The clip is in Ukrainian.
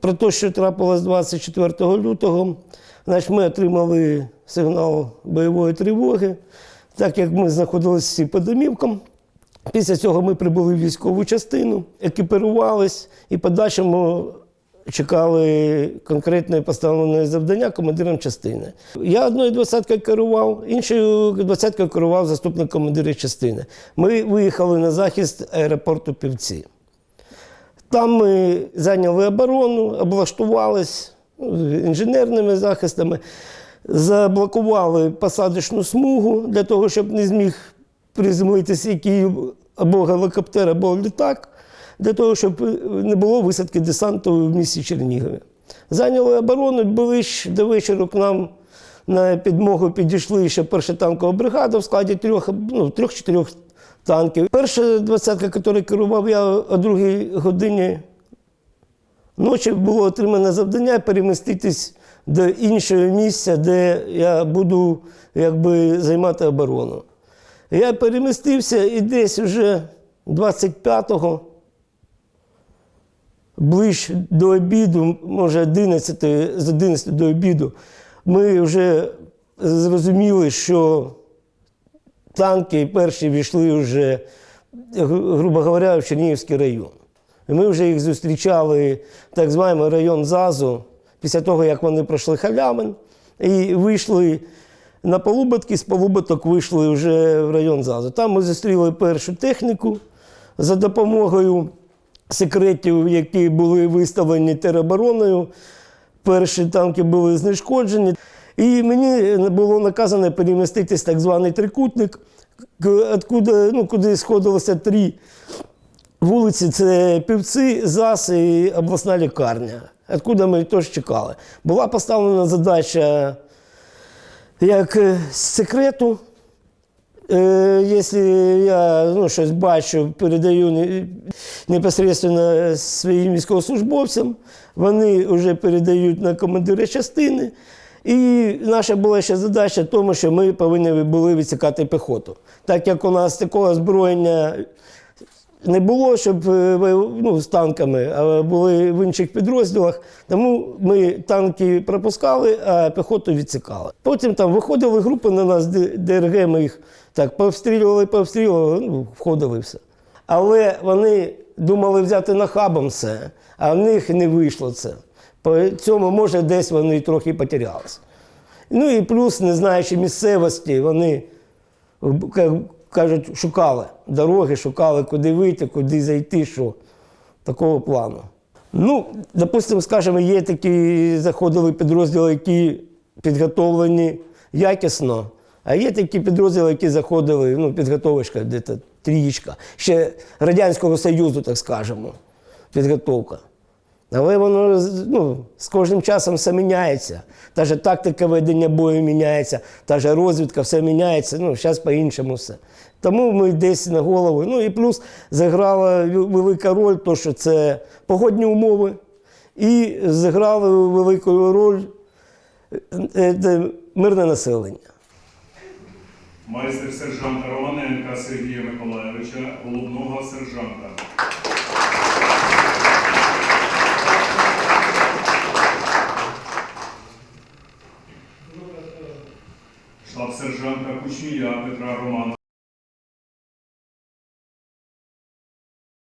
про те, що трапилось 24 лютого, значить, ми отримали сигнал бойової тривоги, так як ми знаходилися всі по домівкам. Після цього ми прибули в військову частину, екіпірувались і подальшому чекали конкретне поставлене завдання командиром частини. Я одною двадцяткою керував, іншою двадцяткою керував заступник командира частини. Ми виїхали на захист аеропорту Півці. Там ми зайняли оборону, облаштувались ну, інженерними захистами, заблокували посадочну смугу для того, щоб не зміг приземлитися який або гелікоптер, або літак, для того, щоб не було висадки десанту в місті Чернігові. Зайняли оборону, ближче до вечора к нам на підмогу підійшли ще перша танкова бригада в складі трьох, ну, трьох-чотирьох танків. Перша двадцятка, яку керував я о другій годині ночі, було отримане завдання переміститись до іншого місця, де я буду якби, займати оборону. Я перемістився і десь вже 25-го, ближче до обіду, може 11, з 11 до обіду, ми вже зрозуміли, що танки перші війшли вже, грубо говоря, в Чернігівський район. І ми вже їх зустрічали, так званий район ЗАЗу, після того, як вони пройшли халявин і вийшли на Полуботки, з Полуботок вийшли вже в район ЗАЗу. Там ми зустріли першу техніку за допомогою секретів, які були виставлені теробороною. Перші танки були знешкоджені. І мені було наказано переміститись так званий трикутник, откуда, ну, куди сходилося три вулиці. Це Півці, ЗАС і обласна лікарня, откуда ми теж чекали. Була поставлена задача як е, з секрету. Е, Якщо я ну, щось бачу, передаю не- непосередньо своїм військовослужбовцям, вони вже передають на командира частини. І наша була ще задача в тому, що ми повинні були відсікати піхоту. Так як у нас такого озброєння не було, щоб е, ну, з танками, а були в інших підрозділах. Тому ми танки пропускали, а піхоту відсікали. Потім там виходили групи на нас, ДРГ, ми їх так повстрілювали, повстрілювали, ну, входили все. Але вони думали взяти нахабом все, а в них не вийшло це. По цьому, може, десь вони трохи потерялися. Ну і плюс, не знаючи місцевості, вони як кажуть, шукали дороги, шукали, куди вийти, куди зайти, що такого плану. Ну, допустимо, скажімо, є такі заходили підрозділи, які підготовлені якісно, а є такі підрозділи, які заходили, ну, підготовочка, десь трієчка, ще Радянського Союзу, так скажемо, підготовка. Але воно ну, з кожним часом все міняється. Та ж тактика ведення бою міняється, та ж розвідка, все міняється. Ну, зараз по-іншому все. Тому ми десь на голову. Ну і плюс зіграла велика роль, то, що це погодні умови, і зіграло велику роль е, е, мирне населення. майстер сержанта Романенка Сергія Миколайовича, головного сержанта. Штаб сержанта Кучмія Петра Романа.